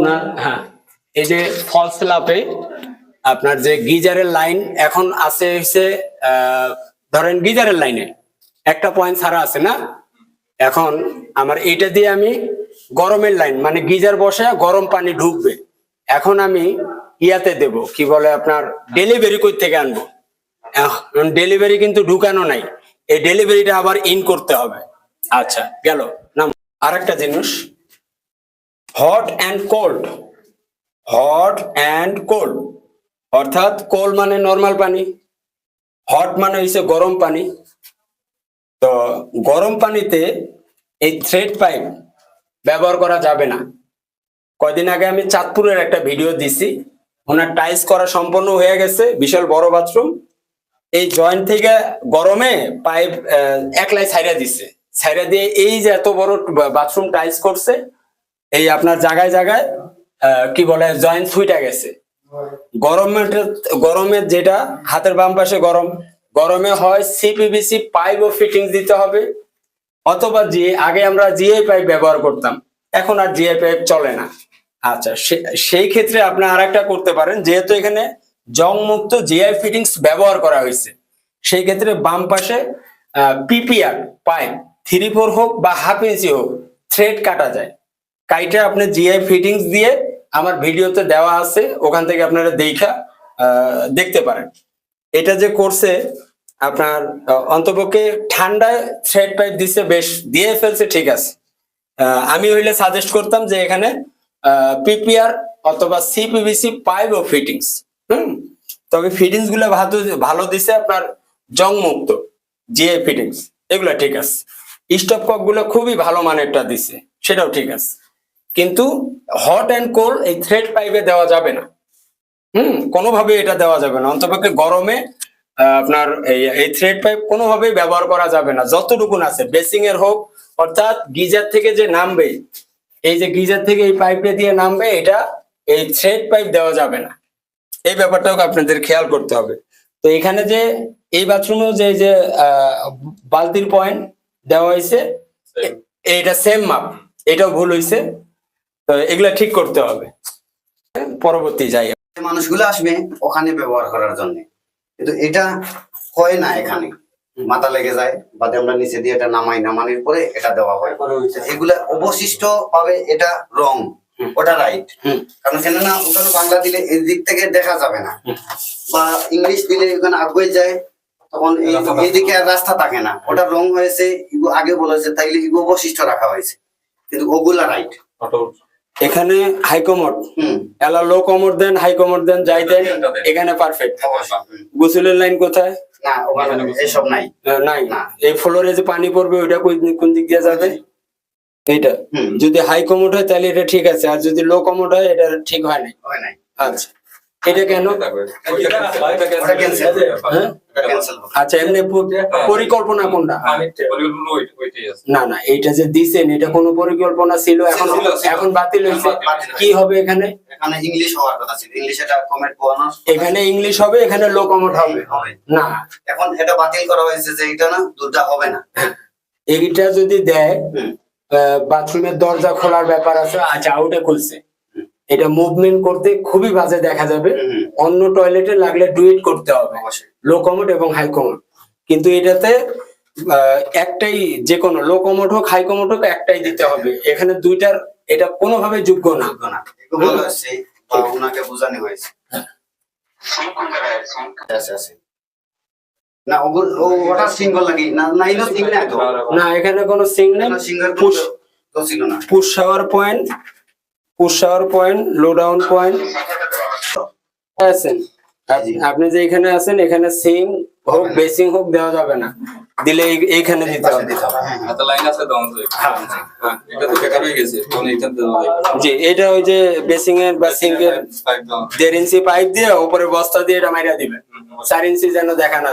আপনার হ্যাঁ এই যে ফলস লাপে আপনার যে গিজারের লাইন এখন আছে হচ্ছে ধরেন গিজারের লাইনে একটা পয়েন্ট ছাড়া আছে না? এখন আমার এটা দিয়ে আমি গরমের লাইন মানে গিজার বসে গরম পানি ঢুকবে। এখন আমি ইয়াতে দেব, কি বলে আপনার ডেলিভারি কই থেকে আনব ডেলিভারি কিন্তু ঢুকানো নাই, এই ডেলিভারিটা আবার ইন করতে হবে। আচ্ছা গেল না আরেকটা জিনিস hot and cold. Hot and cold. অর্থাৎ কোল্ড মানে নর্মাল পানি, হট মানে হচ্ছে গরম পানি। তো গরম পানিতে এই থ্রেড পাইপ ব্যবহার করা যাবে না। কয়দিন আগে আমি চাঁদপুরের একটা ভিডিও দিছি, ওনার টাইলস করা সম্পন্ন হয়ে গেছে, বিশাল বড় বাথরুম। এই জয়েন্ট থেকে গরমে পাইপ একলাই ছাইরা দিচ্ছে ছাইরা দিয়ে এই যে এত বড় বাথরুম টাইলস করছে এই আপনার জায়গায় জায়গায় কি বলে জয়েন্ট সুইটা গেছে। গরমের গরমের যেটা, হাতের বাম পাশে গরম। গরমে হয় সিপিবিসি পাইপ ও ফিটিংস দিতে হবে। অথবা জি আগে আমরা জিআই পাইপ ব্যবহার করতাম। এখন আর জিআই পাইপ চলে না। আচ্ছা সেই ক্ষেত্রে আপনি আরেকটা করতে পারেন। যেহেতু এখানে জং মুক্ত জিআই ফিটিংস ব্যবহার করা হয়েছে, সেই ক্ষেত্রে বাম পাশে পিপিআর পাইপ থ্রি ফোর হোক বা হাফ ইঞ্চি হোক থ্রেড কাটা যায়। কাইটা আপনি জিআই ফিটিংস দিয়ে আমার ভিডিওতে দেওয়া আছে, ওখান থেকে আপনারা দেখা দেখতে পারেন। এটা যে করছে, আপনার অন্তপক্ষে ঠান্ডায় থ্রেড পাইপ দিছে বেশ, দিয়ে ফেলছে, ঠিক আছে। আমি হইলে সাজেস্ট করতাম যে এখানে পিপিআর অথবা সিপিভিসি পাইপ ও ফিটিংস হুম? তবে ফিটিংসগুলো ভালো ভালো দিছে আপনার জং মুক্ত জিএ ফিটিংস এগুলো ঠিক আছে। স্টপ ককগুলো খুবই ভালো মানেরটা দিছে, সেটাও ঠিক আছে। কিন্তু হট অ্যান্ড কোল্ড এই থ্রেড পাইপে দেওয়া যাবে না। হুম কোনোভাবে এটা দেওয়া যাবে না। অন্তপক্ষে গরমে আপনার এই এই থ্রেড পাইপ কোনোভাবেই ব্যবহার করা যাবে না। যতটুকুন আছে বেসিং এর হোক অর্থাৎ গিজার থেকে যে নামবে এই যে গিজার থেকে এই পাইপে দিয়ে নামবে এটা এই থ্রেড পাইপ দেওয়া যাবে না। এই ব্যাপারটাও আপনাদের খেয়াল করতে হবে। তো এখানে যে এই বাথরুমেও যে যে বালতির পয়েন্ট দেওয়া হয়েছে এ- এইটা সেম মাপ এটাও ভুল হয়েছে তো এগুলা ঠিক করতে হবে। পরবর্তী যাই। যে মানুষগুলো আসবে ওখানে ব্যবহার করার জন্য। কিন্তু এটা হয় না এখানে। মাথা লেগে যায় বাদে আমরা নিচে দিয়ে এটা নামাই নামানির পরে এটা দেওয়া হয়। এগুলা অবশিষ্ট ভাবে এটা রং ওটা রাইট হুম। কারণ কেন না ওখানে বাংলা দিলে এই দিক থেকে দেখা যাবে না। বা ইংলিশ দিলে ওখানে আগুয়ে যায় তখন এই এইদিকে আর রাস্তা থাকে না। ওটা রং হয়েছে আগে বলেছে তাইলে অবশিষ্ট রাখা হয়েছে। কিন্তু ওগুলা রাইট এখানে হাই কমোড হুম। এলা low commode then high commode then যাই দেন এখানে পারফেক্ট। গোসলের লাইন কোথায়? না ওখানে এসব নাই। এই ফ্লোরে যে পানি পড়বে ওইটা কোন- দিক দিয়ে যাবে? এইটা। যদি হাই কমোড হয় তাহলে এটা ঠিক আছে। আর যদি লো কমোড হয় এটা ঠিক হয় না হয় নাই। আচ্ছা। এটা কেন? হ্যাঁ? আচ্ছা এমনি পরিকল্পনা কোনটা? না না এইটা যে দিছেন এটা কোনো পরিকল্পনা ছিল এখন। এখন বাতিল হয়েছে কি হবে এখানে? এখানে ইংলিশ হওয়ার কথা ছিল। ইংলিশ এটা কমেন্ট এখানে ইংলিশ হবে এখানে লো কমোড হবে? না। এখন এটা বাতিল করা হয়েছে যে এটা না দুটা হবে না। এইটা যদি দেয়। বাথরুমের দরজা খোলার ব্যাপার আছে আচ্ছা আউটে খুলছে। এটা মুভমেন্ট করতে খুবই বাজে দেখা যাবে। অন্য টয়লেটে লাগলে ডুইট করতে হবে। লো কমোড এবং হাই কমোড কিন্তু এটাতে একটাই যে কোনো লো কমোড হোক হাই কমোড হোক একটাই দিতে হবে। এখানে দুইটার এটা কোনোভাবে যোগ্য না। ওনাকে বোঝানো হয়েছে। আছে না ওটা সিঙ্গল লাগি না এখানে কোনো সিং নেই সিঙ্গল পুশ ছিল না। Push shower point push shower point low down point আছেন আপনি যে এখানে আছেন এখানে সিং হোক বেসিং হোক দেওয়া যাবে না দিলে এই- এইখানে দিতে হবে হ্যাঁ হ্যাঁ। হ্যাঁ। এটা তো বেকার হয়ে গেছে তখন এটা দেওয়া লাগবে। জি এটা ওই যে বেসিং এর বা সিঙ্ক এর। দেড় ইঞ্চি পাইপ দিয়ে উপরে বস্তা দিয়ে এটা মাইরা দিবে চার ইঞ্চি যেন দেখা না